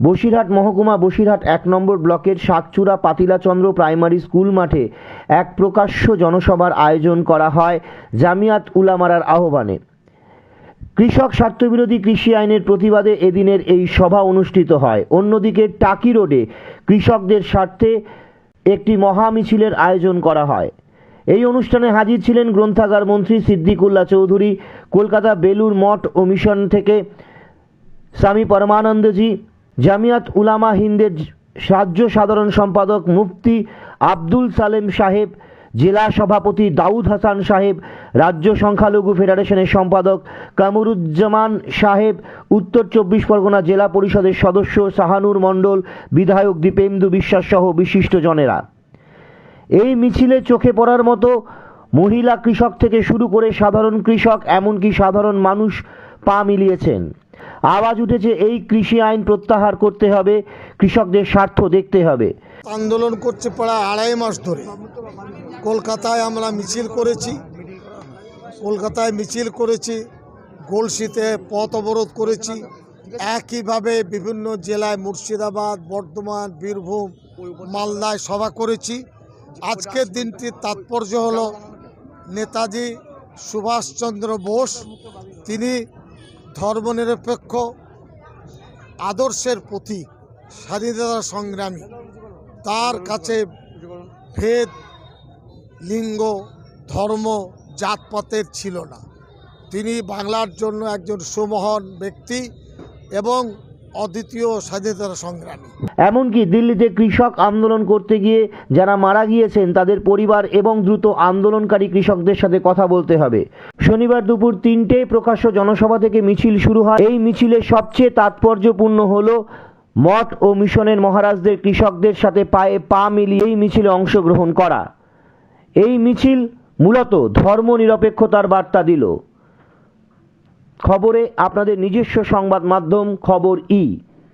বসিরহাট মহকুমা বসিরহাট এক নম্বর ব্লকের সাতচূড়া পাতিলাচন্দ্র প্রাইমারি স্কুল মাঠে এক প্রকাশ্য জনসভার আয়োজন করা হয় জামিয়াত উলামারার আহ্বানে। কৃষক স্বার্থবিরোধী কৃষি আইনের প্রতিবাদে এদিনের এই সভা অনুষ্ঠিত হয়। অন্যদিকে টাকি রোডে কৃষকদের স্বার্থে একটি মহা মিছিলের আয়োজন করা হয়। এই অনুষ্ঠানে হাজির ছিলেন গ্রন্থাগার মন্ত্রী সিদ্দিকুল্লা চৌধুরী, কলকাতা বেলুর মঠ ও মিশন থেকে স্বামী পরমানন্দজি জামিয়াত উলামা হিন্দের রাজ্য সাধারণ সম্পাদক মুফতি আব্দুল সালেম সাহেব, জেলা সভাপতি দাউদ হাসান সাহেব, রাজ্য সংখ্যালঘু ফেডারেশনের সম্পাদক কামরুজ্জামান সাহেব, উত্তর চব্বিশ পরগনা জেলা পরিষদের সদস্য সাহানুর মণ্ডল, বিধায়ক দীপেন্দু বিশ্বাস সহ বিশিষ্টজনেরা এই মিছিলে চোখে পড়ার মতো মহিলা কৃষক থেকে শুরু করে সাধারণ কৃষক, এমনকি সাধারণ মানুষ পা মিলিয়েছেন। আওয়াজ উঠেছে, এই কৃষি আইন প্রত্যাহার করতে হবে, কৃষকদের স্বার্থ দেখতে হবে। আন্দোলন করছে প্রায় আড়াই মাস ধরে। কলকাতায় আমরা মিছিল করেছি। কলকাতায় মিছিল করেছি, গলসিতে পথ অবরোধ করেছি। একইভাবে বিভিন্ন জেলায় মুর্শিদাবাদ, বর্ধমান, বীরভূম, মালদায় সভা করেছি। আজকের দিনটির তাৎপর্য হলো, নেতাজি সুভাষচন্দ্র বোস, তিনি ধর্মনিরপেক্ষ, আদর্শের প্রতীক, স্বাধীনতা সংগ্রামী। তার কাছে ভেদ, লিঙ্গ, ধর্ম, জাতপাতের ছিল না। তিনি বাংলার জন্য একজন সুমহান ব্যক্তি এবং অদ্বিতীয় স্বাধীনতা সংগ্রামী। এমনকি দিল্লিতে কৃষক আন্দোলন করতে গিয়ে যারা মারা গিয়েছেন, তাদের পরিবার এবং দ্রুত আন্দোলনকারী কৃষকদের সাথে কথা বলতে হবে। শনিবার দুপুর তিনটে প্রকাশ্য জনসভা থেকে মিছিল শুরু হয়। এই মিছিলে সবচেয়ে তাৎপর্যপূর্ণ হলো মঠ ও মিশনের মহারাজদের কৃষকদের সাথে পায়ে পা মিলিয়ে এই মিছিলে অংশগ্রহণ করা। এই মিছিল মূলত ধর্ম নিরপেক্ষতার বার্তা দিল। খবরে আপনাদের নিজস্ব সংবাদ মাধ্যম খবর ই।